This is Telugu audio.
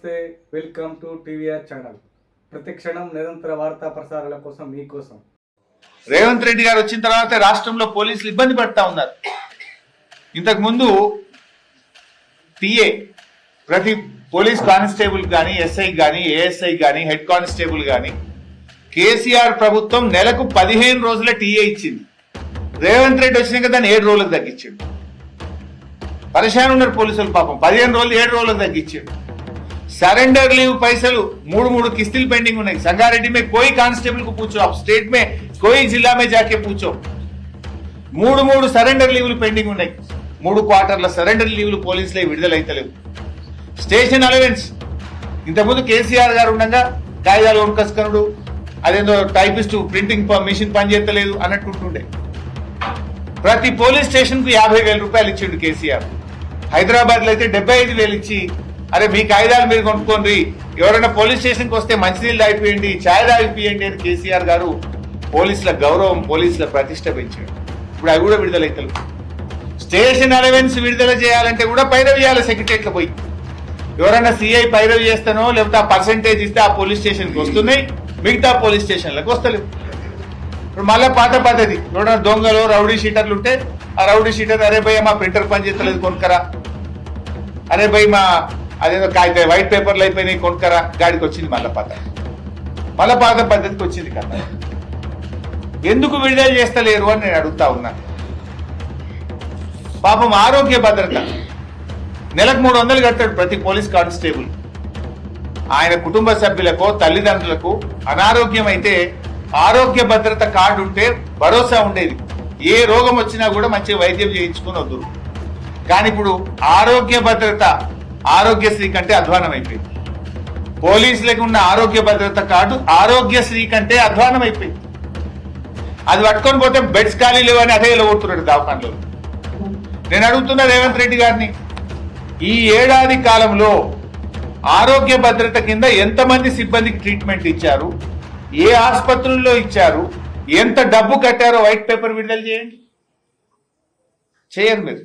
నమస్తే వెల్కమ్ టు టీవీఆర్ ఛానల్. ప్రతి క్షణం నిరంతర వార్తా ప్రసారాల కోసం మీకోసం. రేవంత్ రెడ్డి గారు వచ్చిన తర్వాత రాష్ట్రంలో పోలీసులు ఇబ్బంది పడతా ఉన్నారు. ఇంతకు ముందు పిఏ ప్రతి పోలీస్ కానిస్టేబుల్ కానీ ఎస్ఐ కానీ ఏఎస్ఐ కానీ హెడ్ కానిస్టేబుల్ కానీ కేసీఆర్ ప్రభుత్వం నెలకు పదిహేను రోజుల టీఏ ఇచ్చింది. రేవంత్ రెడ్డి వచ్చినాక దాన్ని ఏడు రోజులకు తగ్గించాడు. పరిశాన్ ఉన్నారు పోలీసులు పాపం. పదిహేను రోజులు ఏడు రోజులకు తగ్గించాడు. సరెండర్ లీవ్ పైసలు మూడు మూడు కిస్తీలు పెండింగ్ ఉన్నాయి. సంగారెడ్డి మే కోయి కానిస్టేబుల్కు पूछो స్టేట్ మే కోయి జిల్లా మే జాకే जाके మూడు మూడు సరెండర్ లీవులు పెండింగ్ ఉన్నాయి. మూడు క్వార్టర్ల సరెండర్ లీవులు పోలీసులే విడుదలైతలేవు. స్టేషన్ అలవెన్స్ ఇంతకుముందు కేసీఆర్ గారు ఉండగా కాగితాలు ఒంకస్కరుడు అదేందో టైపిస్ట్ ప్రింటింగ్ మిషన్ పనిచేస్తలేదు అన్నట్టుంటుండే. ప్రతి పోలీస్ స్టేషన్కు యాభై వేల రూపాయలు ఇచ్చిండు కేసీఆర్. హైదరాబాద్లో అయితే డెబ్బై ఐదు వేలు ఇచ్చి అరే మీ కాగితాలు మీరు కొనుక్కోండి. ఎవరైనా పోలీస్ స్టేషన్కి వస్తే మంచినీళ్ళు అయిపోయండి ఛాయ్ తాగిపోయండి అని కేసీఆర్ గారు పోలీసుల గౌరవం పోలీసుల ప్రతిష్ట పెంచాడు. ఇప్పుడు అవి కూడా విడుదలైతలు స్టేషన్ అలవెన్స్ విడుదల చేయాలంటే కూడా పైరవి చేయాలి సెక్రటరీలో పోయి. ఎవరైనా సిఐ పైరవి చేస్తానో లేకపోతే ఆ పర్సంటేజ్ ఇస్తే ఆ పోలీస్ స్టేషన్కి వస్తున్నాయి మిగతా పోలీస్ స్టేషన్లకు వస్తలేవు ఇప్పుడు మళ్ళీ పాత పద్ధతి. ఎవరైనా దొంగలు రౌడీ షీటర్లు ఉంటే ఆ రౌడీ షీటర్ అరే భయ్య మా ప్రింటర్ పని చేస్తలేదు కొనుక్కరా. అరే భయ్ మా అదేదో కాగిత వైట్ పేపర్లు అయిపోయినాయి కొనుక్కరా. గాడికి వచ్చింది మళ్ళా పాత మళ్ళా పాత పద్ధతికి వచ్చింది కదా. ఎందుకు విడుదల చేస్తలేరు అని నేను అడుగుతా ఉన్నా. పాపం ఆరోగ్య భద్రత. నెలకు మూడు వందలు కట్టాడు ప్రతి పోలీస్ కానిస్టేబుల్. ఆయన కుటుంబ సభ్యులకు తల్లిదండ్రులకు అనారోగ్యం అయితే ఆరోగ్య భద్రత కార్డు ఉంటే భరోసా ఉండేది. ఏ రోగం వచ్చినా కూడా మంచి వైద్యం చేయించుకుని వద్దు కానీ ఇప్పుడు ఆరోగ్య భద్రత ఆరోగ్యశ్రీ కంటే అధ్వానం అయిపోయింది పోలీసులకు ఉన్న ఆరోగ్య భద్రత కార్డు ఆరోగ్యశ్రీ కంటే అధ్వానం అయిపోయింది అది పట్టుకొని పోతే బెడ్స్ ఖాళీ లేవని అదే కొడుతున్నాడు దవాఖానలో. నేను అడుగుతున్నా రేవంత్ రెడ్డి గారిని ఈ ఏడాది కాలంలో ఆరోగ్య భద్రత కింద ఎంతమంది సిబ్బందికి ట్రీట్మెంట్ ఇచ్చారు ఏ ఆసుపత్రుల్లో ఇచ్చారు ఎంత డబ్బు కట్టారో వైట్ పేపర్ విడుదల చేయండి. చేయరు మీరు.